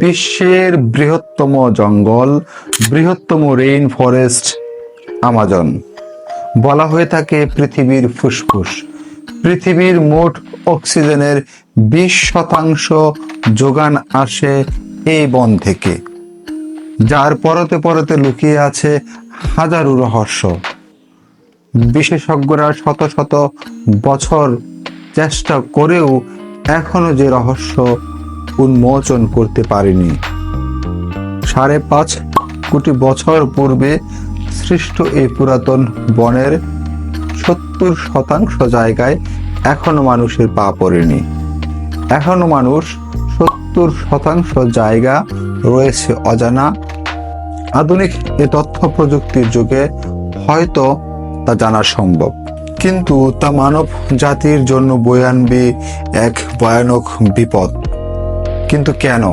বিশ্বের বৃহত্তম জঙ্গল, বৃহত্তম রেইন ফরেস্ট আমাজন। বলা হয়ে থাকে পৃথিবীর ফুসফুস। পৃথিবীর মোট অক্সিজেনের বিশ শতাংশ যোগান আসে এই বন থেকে, যার পরতে পরতে লুকিয়ে আছে হাজারো রহস্য। বিশেষজ্ঞরা শত শত বছর চেষ্টা করেও এখনও যে রহস্য উন্মোচন করতে পারেনি। সাড়ে পাঁচ কোটি বছর পূর্বে সৃষ্ট এই পুরাতন বনের সত্তর শতাংশ জায়গায় এখনও মানুষের পা পড়েনি। এখনও মানুষ সত্তর শতাংশ জায়গা রয়েছে অজানা। আধুনিক এ তথ্য প্রযুক্তির যুগে হয়তো তা জানা সম্ভব, কিন্তু তা মানব জাতির জন্য বয়ে আনবে এক ভয়ানক বিপদ। কিন্তু কেন?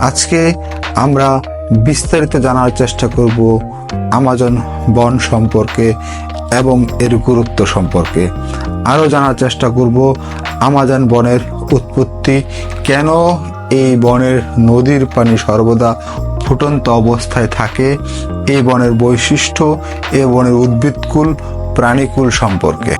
আজকে আমরা বিস্তারিত জানার চেষ্টা করব আমাজন বন সম্পর্কে এবং এর গুরুত্ব সম্পর্কে। আরও জানার চেষ্টা করব আমাজন বনের উৎপত্তি, কেন এই বনের নদীর পানি সর্বদা ফুটন্ত অবস্থায় থাকে, এই বনের বৈশিষ্ট্য, এই বনের উদ্ভিদকুল, প্রাণীকুল সম্পর্কে।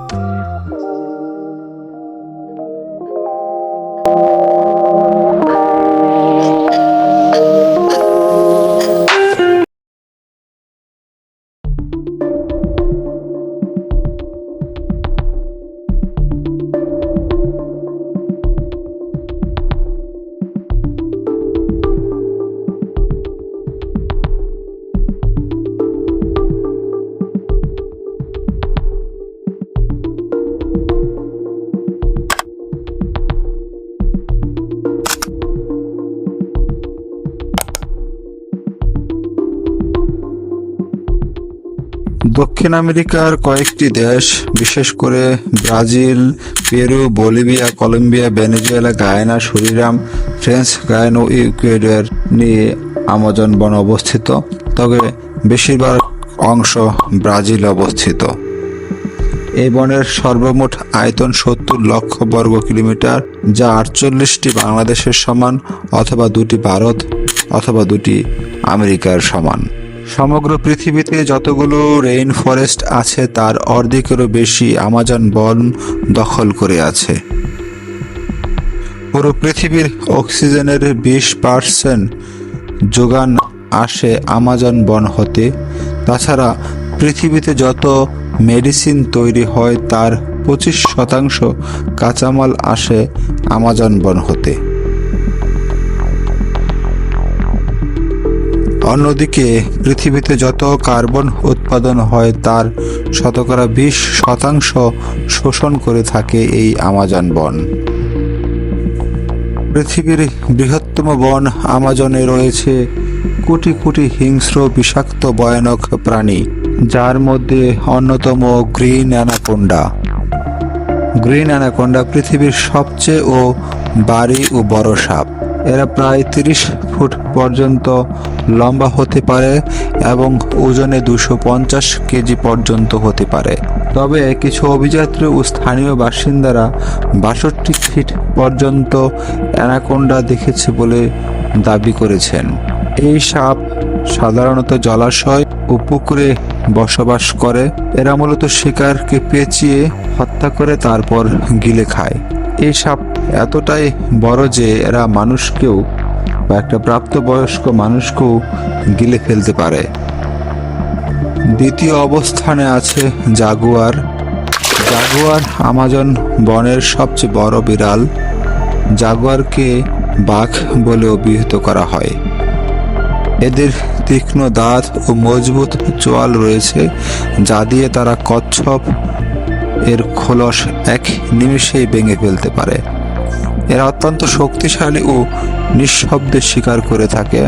দক্ষিণ আমেরিকার কয়েকটি দেশ, বিশেষ করে Brazil, Peru, Bolivia, Colombia, Venezuela, Guyana, Suriname French Guiana ও ইকুয়েডর নিয়ে আমাজন বন অবস্থিত। তবে বেশিরভাগ অংশ ব্রাজিল অবস্থিত। এই বনের সর্বমোট আয়তন সত্তর লক্ষ বর্গ কিলোমিটার, যা আটচল্লিশটি বাংলাদেশের সমান অথবা দুটি ভারত অথবা দুটি আমেরিকার সমান। সমগ্র পৃথিবীতে যতগুলো রেইন ফরেস্ট আছে, তার অর্ধেকেরও বেশি আমাজন বন দখল করে আছে। পুরো পৃথিবীর অক্সিজেনের বিশ পার্সেন্ট যোগান আসে আমাজন বন হতে। তাছাড়া পৃথিবীতে যত মেডিসিন তৈরি হয়, তার পঁচিশ শতাংশ কাঁচামাল আসে আমাজন বন হতে। অন্যদিকে, পৃথিবীতে যত কার্বন উৎপাদন হয়, তার শতকরা বিশ শতাংশ শোষণ করে থাকে এই আমাজন বন। পৃথিবীর বৃহত্তম বন আমাজনে রয়েছে কোটি কোটি হিংস্র বিষাক্ত ভয়ানক প্রাণী, যার মধ্যে অন্যতম গ্রিন অ্যানাকোন্ডা। গ্রিন অ্যানাকোন্ডা পৃথিবীর সবচেয়ে ও বাড়ি ও বড় সাপ। এরা প্রায় তিরিশ ফুট পর্যন্ত লম্বা হতে পারে এবং ওজনে দুশো পঞ্চাশ কেজি পর্যন্ত হতে পারে। তবে কিছু অভিযাত্রী ও স্থানীয় বাসিন্দারা বাষট্টি ফিট পর্যন্ত অ্যানাকোন্ডা দেখেছে বলে দাবি করেছেন। এই সাপ সাধারণত জলাশয় ও পুকুরে বসবাস করে। এরা মূলত শিকারকে পেঁচিয়ে হত্যা করে, তারপর গিলে খায়। এই সাপ এতটাই বড় যে এরা মানুষকেও বা একটা প্রাপ্তবয়স্ক মানুষকেও গিলে ফেলতে পারে। দ্বিতীয় অবস্থানে আছে জাগুয়ার। জাগুয়ার আমাজন বনের সবচেয়ে বড় বিড়াল। জাগুয়ারকে বাঘ বলে অভিহিত করা হয়। এদের তীক্ষ্ণ দাঁত ও মজবুত চোয়াল রয়েছে, যা দিয়ে তারা কচ্ছপ এর খোলস এক নিমেষেই ভেঙে ফেলতে পারে। এরা অত্যন্ত শক্তিশালী ও নিঃশব্দে শিকার করে থাকে।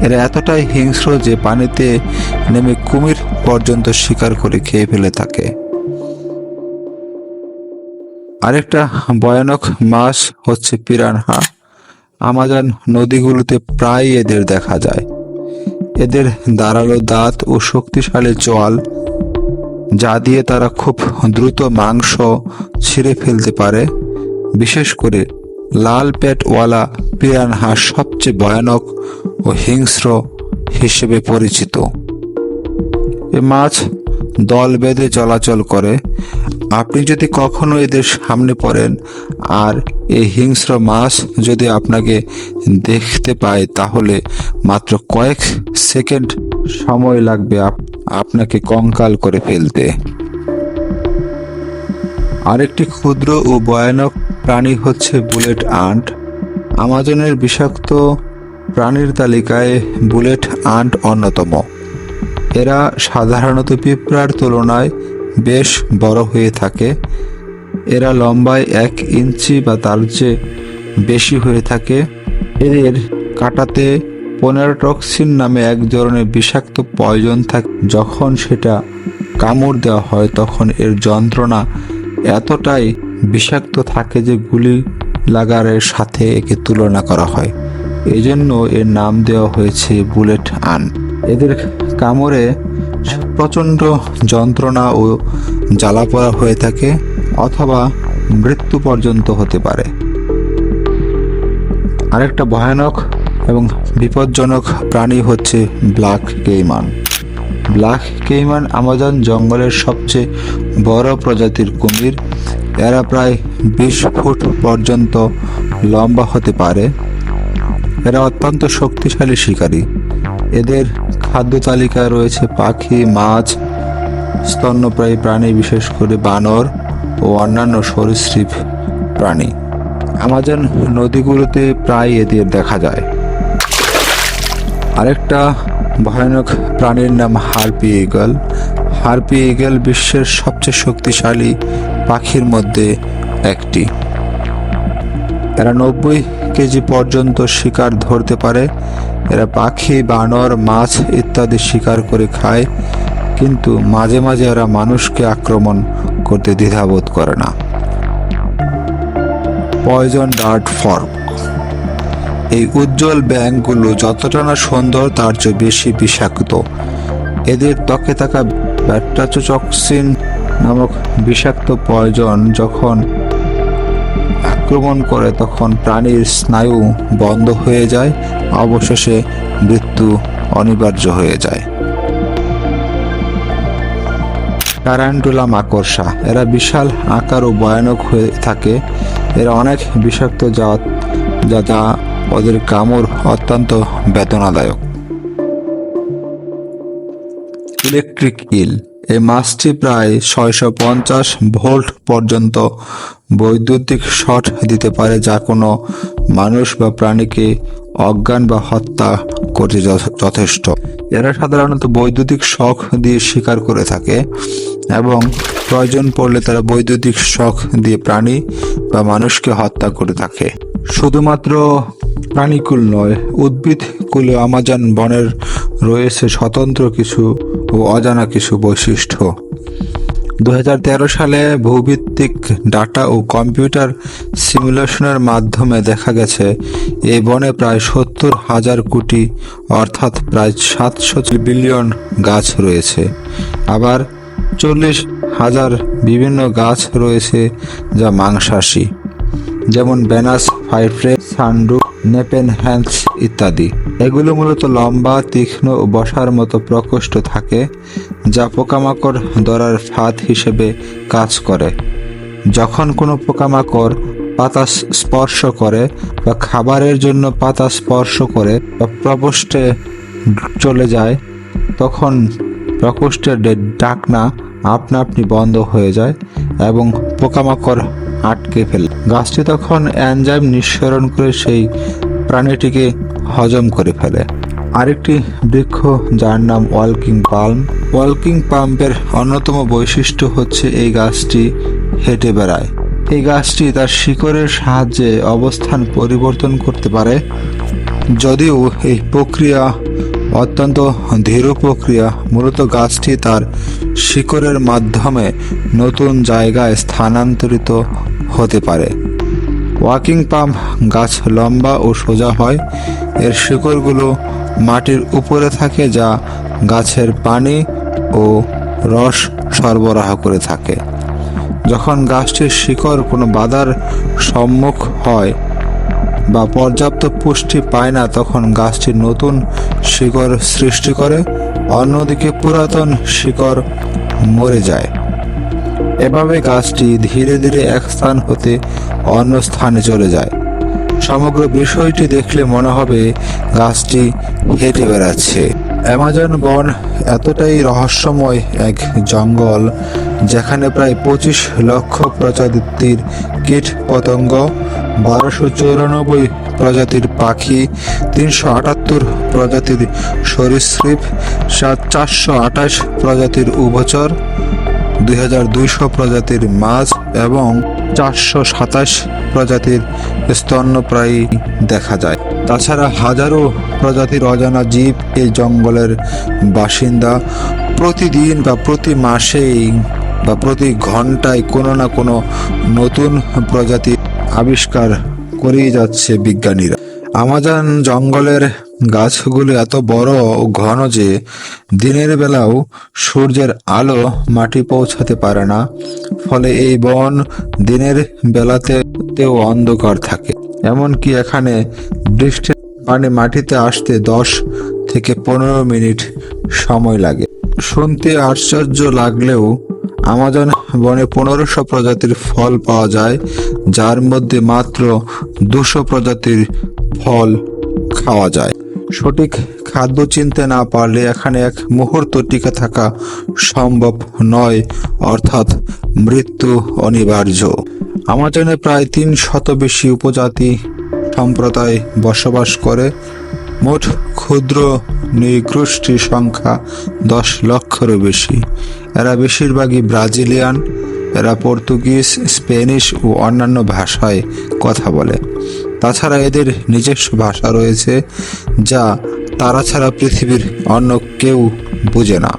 এরা এতটাই হিংস্র যে পানিতে নেমে কুমির পর্যন্ত শিকার করে খেয়ে ফেলে থাকে। আরেকটা ভয়ানক মাছ হচ্ছে পিরানহা। আমাজন নদীগুলোতে প্রায় এদের দেখা যায়। এদের ধারালো দাঁত ও শক্তিশালী চোয়াল যা দিয়ে তারা খুব দ্রুত মাংস ছিঁড়ে ফেলতে পারে। বিশেষ করে লাল পেটওয়ালা পিরানহা সবচেয়ে ভয়ানক ও হিংস্র হিসেবে পরিচিত। এ মাছ দল বেঁধে চলাচল করে। আপনি যদি কখনো এদের সামনে পড়েন আর এই হিংস্র মাছ যদি আপনাকে দেখতে পায়, তাহলে মাত্র কয়েক সেকেন্ড সময় লাগবে আপনাকে কঙ্কাল করে ফেলতে। আরেকটি ক্ষুদ্র ও ভয়ানক প্রাণী হচ্ছে বুলেট আন্ট। আমাজনের বিষাক্ত প্রাণীর তালিকায় বুলেট আন্ট অন্যতম। এরা সাধারণত পিঁপড়ার তুলনায় বেশ বড় হয়ে থাকে। এরা লম্বায় এক ইঞ্চি বা তার চেয়ে বেশি হয়ে থাকে। এদের কাটাতে পোনারটক্সিন নামে এক ধরনের বিষাক্ত পয়জন থাকে। যখন সেটা কামড় দেওয়া হয়, তখন এর যন্ত্রণা এতটাই বিষাক্ত থাকে যে গুলি লাগারের সাথে একে তুলনা করা হয়। এজন্য এর নাম দেওয়া হয়েছে বুলেট আন। এদের কামড়ে প্রচণ্ড যন্ত্রণা ও জ্বালা পোড়া হয়ে থাকে অথবা মৃত্যু পর্যন্ত হতে পারে। আরেকটা ভয়ানক এবং বিপজ্জনক প্রাণী হচ্ছে black caiman. Black caiman Amazon জঙ্গলের সবচেয়ে বড় প্রজাতির কুমির। এরা প্রায় বিশ ফুট পর্যন্ত লম্বা হতে পারে। এরা অত্যন্ত শক্তিশালী শিকারী। এদের খাদ্য তালিকায় রয়েছে পাখি, মাছ, স্তন্যপ্রায়ী প্রাণী, বিশেষ করে বানর ও অন্যান্য সরীসৃপ প্রাণী। আমাজন নদীগুলোতে প্রায় এদের দেখা যায়। আরেকটা ভয়ানক প্রাণীর নাম হারপি ইগল। হারপি ইগল বিশ্বের সবচেয়ে শক্তিশালী পাখির মধ্যে একটি। এরা নব্বই কেজি পর্যন্ত শিকার ধরতে পারে। এরা পাখি, বানর, মাছ ইত্যাদি শিকার করে খায়, কিন্তু মাঝে মাঝে এরা মানুষকে আক্রমণ করতে দ্বিধাবোধ করে না। পয়জন ডার্ট ফর্ক এই উজ্জ্বল ব্যাঙগুলো যতটা না সুন্দর, তার চেয়ে বেশি বিষাক্ত। এদের ত্বকে থাকা ব্যাট্রাচোচক্সিন নামক বিষাক্ত পয়জন যখন আক্রমণ করে, তখন প্রাণীর স্নায়ু বন্ধ হয়ে যায়, অবশেষে মৃত্যু অনিবার্য হয়ে যায়। প্যারান্টুলা মাকড়সা এরা বিশাল আকার ও ভয়ানক হয়ে থাকে। এরা অনেক বিষাক্ত জাত যা যা ওদের কামড় অত্যন্ত বেদনাদায়ক। Electric eel. এই মাছটি প্রায় ছয়শো পঞ্চাশ ভোল্ট পর্যন্ত বৈদ্যুতিক শট দিতে পারে, যা কোনো মানুষ বা প্রাণীকে অজ্ঞান বা হত্যা করতে যথেষ্ট। এরা সাধারণত বৈদ্যুতিক শখ দিয়ে শিকার করে থাকে এবং প্রয়োজন পড়লে তারা বৈদ্যুতিক শখ দিয়ে প্রাণী বা মানুষকে হত্যা করে থাকে। শুধুমাত্র প্রাণীকুল নয়, উদ্ভিদ কুলে আমাজন বনের রয়েছে স্বতন্ত্র কিছু ও অজানা কিছু বৈশিষ্ট্য। দু হাজার তেরো সালে ভূভিত্তিক ডাটা ও কম্পিউটার সিমুলেশনের মাধ্যমে দেখা গেছে, এই বনে প্রায় সত্তর হাজার কোটি, অর্থাৎ প্রায় সাতশো বিলিয়ন গাছ রয়েছে। আবার চল্লিশ হাজার বিভিন্ন গাছ রয়েছে যা মাংসাশী, যেমন বেনাস ফাইফ্রে সান্ডু, নেপেন হ্যান্স ইত্যাদি। এগুলো মূলত লম্বা, তীক্ষ্ণ ও বসার মতো প্রকোষ্ঠ থাকে, যা পোকামাকড় ধরার ফাঁদ হিসেবে কাজ করে। যখন কোনো পোকামাকড় পাতা স্পর্শ করে বা খাবারের জন্য পাতা স্পর্শ করে বা প্রকোষ্ঠে চলে যায়, তখন প্রকোষ্ঠের ডাকনা আপনা আপনি বন্ধ হয়ে যায় এবং পোকামাকড় আটকে ফেলে। গাছটি তখন অ্যানজাইম নিঃসরণ করে সেই প্রাণীটিকে হজম করে ফেলে। আরেকটি বৃক্ষ যার নাম ওয়ালকিং পাল্ম। ওয়ালকিং পাম্পের অন্যতম বৈশিষ্ট্য হচ্ছে এই গাছটি হেঁটে বেড়ায়। এই গাছটি তার শিকড়ের সাহায্যে অবস্থান পরিবর্তন করতে পারে। যদিও এই প্রক্রিয়া অত্যন্ত ধীর প্রক্রিয়া। মূলত গাছটি তার শিকড়ের মাধ্যমে নতুন জায়গায় স্থানান্তরিত হতে পারে। ওয়াকিং পাম্প গাছ লম্বা ও সোজা হয়। এর শিকড়গুলো মাটির উপরে থাকে যা গাছের পানি ও রস সরবরাহ করে থাকে। যখন গাছটির শিকড় কোনো বাধার সম্মুখ হয় বা পর্যাপ্ত পুষ্টি পায় না তখন গাছটি নতুন শিকড় সৃষ্টি করে, অন্যদিকে পুরাতন শিকড় মরে যায়। এভাবে গাছটি ধীরে ধীরে এক স্থান হতে অন্য স্থানে চলে যায়। সমগ্র বিষয়টি দেখলে মনে হবে গাছটি হেঁটে বেড়াচ্ছে। অ্যামাজন বন এতটাই রহস্যময় এক জঙ্গল, যেখানে প্রায় পঁচিশ লক্ষ প্রজাতির কীট পতঙ্গ, বারোশো চৌরানব্বই প্রজাতির পাখি, তিনশো আটাত্তর প্রজাতির সরীসৃপ সাত চারশো আঠাশ প্রজাতির উভচর দুই হাজার দুইশো প্রজাতির মাছ এবং চারশো সাতাশ প্রজাতির স্তন্যপ্রায়ী দেখা যায়। তাছাড়া হাজারো প্রজাতির অজানা জীব এই জঙ্গলের বাসিন্দা। প্রতিদিন বা প্রতি মাসেই বা প্রতি ঘন্টায় কোনো না কোনো নতুন প্রজাতি আবিষ্কার করেই যাচ্ছে বিজ্ঞানীরা। আমাজন জঙ্গলের গাছগুলো এত বড় ও ঘন যে দিনের বেলাও সূর্যের আলো মাটি পৌঁছাতে পারে না, ফলে এই বন দিনের বেলাতেও অন্ধকার থাকে। এমনকি এখানে বৃষ্টির পানি মাটিতে আসতে দশ থেকে পনেরো মিনিট সময় লাগে। শুনতে আশ্চর্য লাগলেও আমাজন বনে পনেরোশো প্রজাতির ফল পাওয়া যায়, যার মধ্যে মাত্র দুশো প্রজাতির ফল খাওয়া যায়। সঠিক খাদ্য চিনতে না পারলে এখানে এক মুহূর্ত টিকে থাকা সম্ভব নয়, অর্থাৎ মৃত্যু অনিবার্য। আমাজনে প্রায় তিন শত বেশি উপজাতি সম্প্রদায় বসবাস করে। মোট ক্ষুদ্র নৃগোষ্ঠীর সংখ্যা দশ লক্ষেরও বেশি। এরা বেশিরভাগই ব্রাজিলিয়ান, এরা পর্তুগিজ স্প্যানিশ ও অন্যান্য ভাষায় কথা বলে। তাছাড়া এদের নিজস্ব ভাষা রয়েছে, যা তারা ছাড়া পৃথিবীর অন্য কেউ বুঝে না।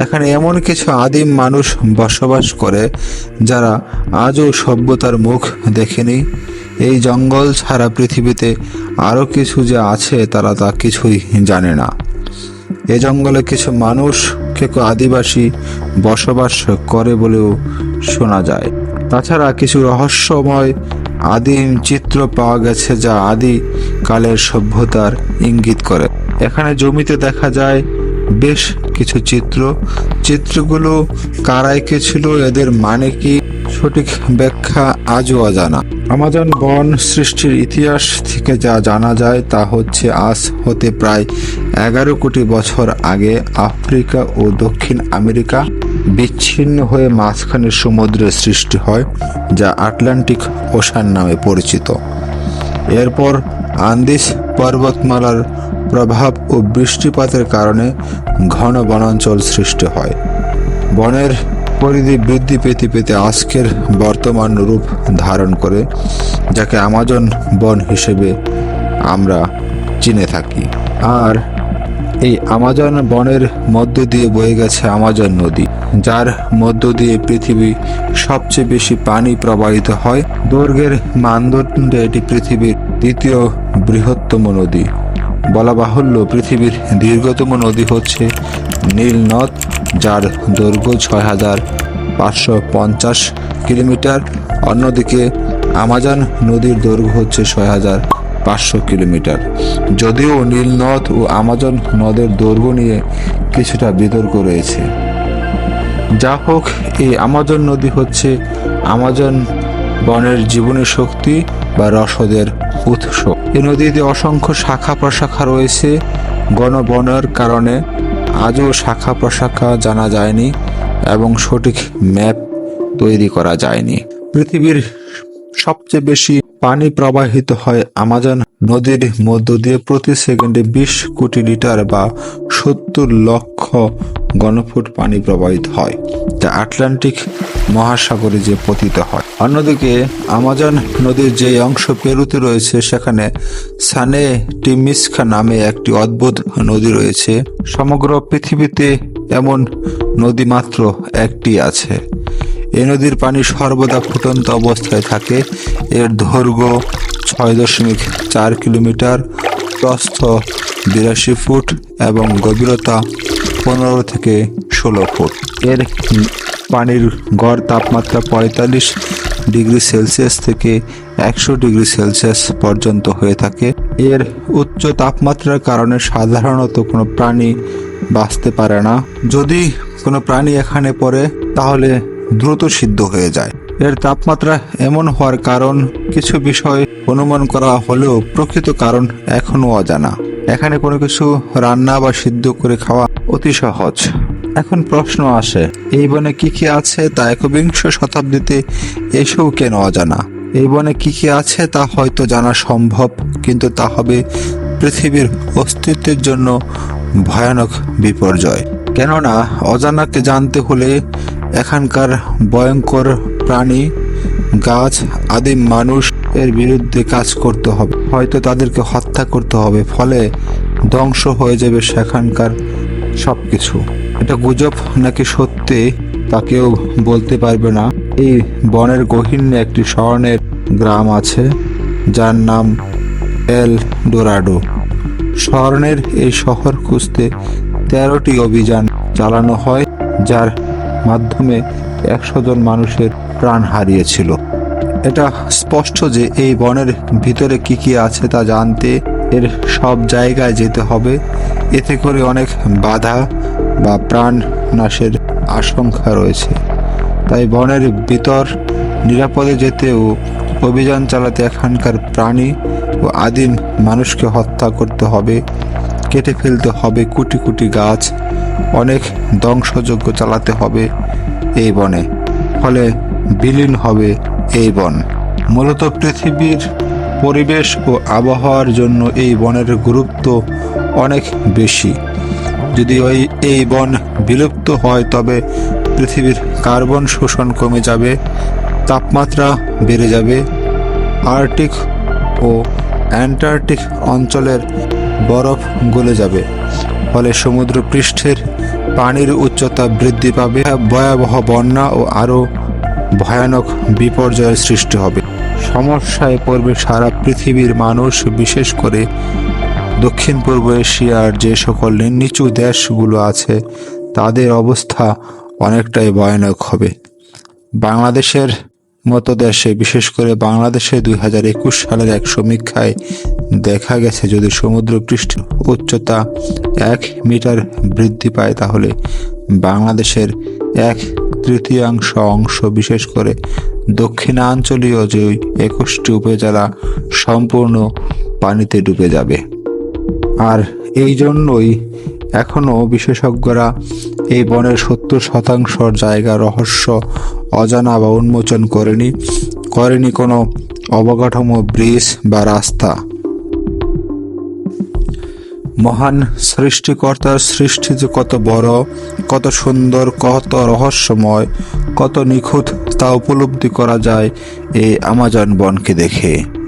এখানে এমন কিছু আদিম মানুষ বসবাস করে, যারা আজও সভ্যতার মুখ দেখেনি। এই জঙ্গল ছাড়া পৃথিবীতে আরও কিছু যে আছে তারা তা কিছুই জানে না। এ জঙ্গলে কিছু মানুষ কেউ আদিবাসী বসবাস করে বলেও শোনা যায়। তাছাড়া কিছু রহস্যময় আদিম চিত্র পাওয়া গেছে যা আদি কালের সভ্যতার ইঙ্গিত করে। এখানে জমিতে দেখা যায় বেশ কিছু চিত্র। চিত্রগুলো কারা এঁকেছিল এদের মানে কি? সঠিক ব্যাখ্যা আজও অজানা। আমাজন বন সৃষ্টির ইতিহাস থেকে যা জানা যায় তা হচ্ছে, আজ হতে প্রায় এগারো কোটি বছর আগে আফ্রিকা ও দক্ষিণ আমেরিকা বিচ্ছিন্ন হয়ে মাঝখানে সমুদ্রের সৃষ্টি হয়, যা আটলান্টিক ওশান নামে পরিচিত। এরপর আন্দিস পর্বতমালার প্রভাব ও বৃষ্টিপাতের কারণে ঘন বনাঞ্চল সৃষ্টি হয়। বনের পরিধি বৃদ্ধি পেতে পেতে আজকের বর্তমান রূপ ধারণ করে, যাকে আমাজন বন হিসেবে আমরা চিনে থাকি। আর এই আমাজন বনের মধ্য দিয়ে বয়ে গেছে আমাজন নদী, যার মধ্য দিয়ে পৃথিবী সবচেয়ে বেশি পানি প্রবাহিত হয়। দৈর্ঘ্যের মানদণ্ডে এটি পৃথিবীর দ্বিতীয় বৃহত্তম নদী। বলা বাহুল্য, পৃথিবীর দীর্ঘতম নদী হচ্ছে নীল নদ, যার দৈর্ঘ্য ছয় হাজার পাঁচশো পঞ্চাশ কিলোমিটার। অন্যদিকে আমাজন নদীর দৈর্ঘ্য হচ্ছে ছয় হাজার পাঁচশো কিলোমিটার। যদিও নীল নদ ও আমাজন নদের দৈর্ঘ্য নিয়ে কিছুটা বিতর্ক রয়েছে। যা হোক, এই আমাজন নদী হচ্ছে আমাজন বনের জীবনী শক্তি বা রসদের উৎস। এ নদীতে অসংখ্য শাখা প্রশাখা রয়েছে। গণবনের কারণে আজও শাখা প্রশাখা জানা যায়নি এবং সঠিক ম্যাপ তৈরি করা যায়নি। পৃথিবীর সবচেয়ে বেশি পানি প্রবাহিত হয় আমাজন নদীর মধ্য দিয়ে প্রতি সেকেন্ডে বিশ কোটি লিটার বা সত্তর লক্ষ ঘনফুট পানি প্রবাহিত হয়, যা আটলান্টিক মহাসাগরে যে পতিত হয়। অন্যদিকে, আমাজন নদীর যে অংশ পেরুতে রয়েছে, সেখানে সানে টিমিসকা নামে একটি অদ্ভুত নদী রয়েছে। সমগ্র পৃথিবীতে এমন নদী মাত্র একটি আছে। এই নদীর পানি সর্বদা ফুটন্ত অবস্থায় থাকে। এর দৈর্ঘ্য ছয় দশমিক চার কিলোমিটার, প্রস্থ বিরাশি ফুট এবং গভীরতা পনেরো থেকে ষোলো ফুট। এর পানির গড় তাপমাত্রা পঁয়তাল্লিশ ডিগ্রি সেলসিয়াস থেকে একশো ডিগ্রি সেলসিয়াস পর্যন্ত হয়ে থাকে। এর উচ্চ তাপমাত্রার কারণে সাধারণত কোনো প্রাণী বাঁচতে পারে না। যদি কোনো প্রাণী এখানে পড়ে, তাহলে দ্রুত সিদ্ধ হয়ে যায়। এর তাপমাত্রা এমন হওয়ার কারণ, কিছু বিষয় অনুমান করা হলেও প্রকৃত কারণ এখনও অজানা। এখানে কোনো কিছু রান্না বা সিদ্ধ করে খাওয়া অতি সহজ। এখন প্রশ্ন আসে, এই বনে কি কি আছে তা একবিংশ শতাব্দীতে এসেও কেন অজানা? এই বনে কি কি আছে তা হয়তো জানা সম্ভব, কিন্তু তা হবে পৃথিবীর অস্তিত্বের জন্য ভয়ানক বিপর্যয়। কেননা, অজানাকে জানতে হলে এখানকার ভয়ঙ্কর প্রাণী, গাছ, আদিম মানুষ এর বিরুদ্ধে কাজ করতে হবে। হয়তো তাদেরকে হত্যা করতে হবে, ফলে ধ্বংস হয়ে যাবে সেখানকার সবকিছু। এটা গুজব নাকি সত্যি, তা কেউ বলতে পারবে না। এই বনের গহীনে একটি স্বর্ণের গ্রাম আছে, যার নাম এল ডোরাডো। স্বর্ণের এই শহর খুঁজতে তেরোটি অভিযান চালানো হয়, যার মাধ্যমে একশো জন মানুষের প্রাণ হারিয়েছিল। এটা স্পষ্ট যে এই বনের ভিতরে কি কি আছে তা জানতে এর সব জায়গায় যেতে হবে। এতে করে অনেক বাধা বা প্রাণ নাশের আশঙ্কা রয়েছে। তাই বনের ভিতর নিরাপদে যেতে ও অভিযান চালাতে এখানকার প্রাণী ও আদিম মানুষকে হত্যা করতে হবে। কেটে ফেলতে হবে কোটি কোটি গাছ। অনেক ধ্বংসযজ্ঞ চালাতে হবে এই বনে। ফলে বিলীন হবে এই বন। মূলত পৃথিবীর পরিবেশ ও আবহাওয়ার জন্য এই বনের গুরুত্ব অনেক বেশি। যদি ওই, এই বন বিলুপ্ত হয়, তবে পৃথিবীর কার্বন শোষণ কমে যাবে, তাপমাত্রা বেড়ে যাবে। আর্কটিক ও অ্যান্টার্কটিক অঞ্চলের বরফ গলে যাবে। ফলে সমুদ্র পৃষ্ঠের পানির উচ্চতা বৃদ্ধি পাবে। ভয়াবহ বন্যা ও আরও ভয়ানক বিপর্যয়ের সৃষ্টি হবে। সমস্যায় পড়বে সারা পৃথিবীর মানুষ, বিশেষ করে দক্ষিণ পূর্ব এশিয়ার যে সকল নিচু দেশগুলো আছে, তাদের অবস্থা অনেকটাই ভয়ানক হবে। বাংলাদেশের মতো দেশে বিশেষ করে বাংলাদেশে দুই হাজার একুশ সালের এক সমীক্ষায় দেখা গেছে, যদি সমুদ্র পৃষ্ঠের উচ্চতা এক মিটার বৃদ্ধি পায়, তাহলে বাংলাদেশের এক তৃতীয়াংশ অংশ, বিশেষ করে দক্ষিণাঞ্চলীয় যে একুশটি উপজেলা, সম্পূর্ণ পানিতে ডুবে যাবে। আর এই জন্যই এখনও বিশেষজ্ঞরা এই বনের সত্তর শতাংশ জায়গা রহস্য অজানা বা উন্মোচন করেনি করেনি কোনো অবকাঠামো, ব্রিজ বা রাস্তা। মহান সৃষ্টিকর্তার সৃষ্টি যে কত বড়, কত সুন্দর, কত রহস্যময়, কত নিখুঁত তা উপলব্ধি করা যায় এই আমাজন বনকে দেখে।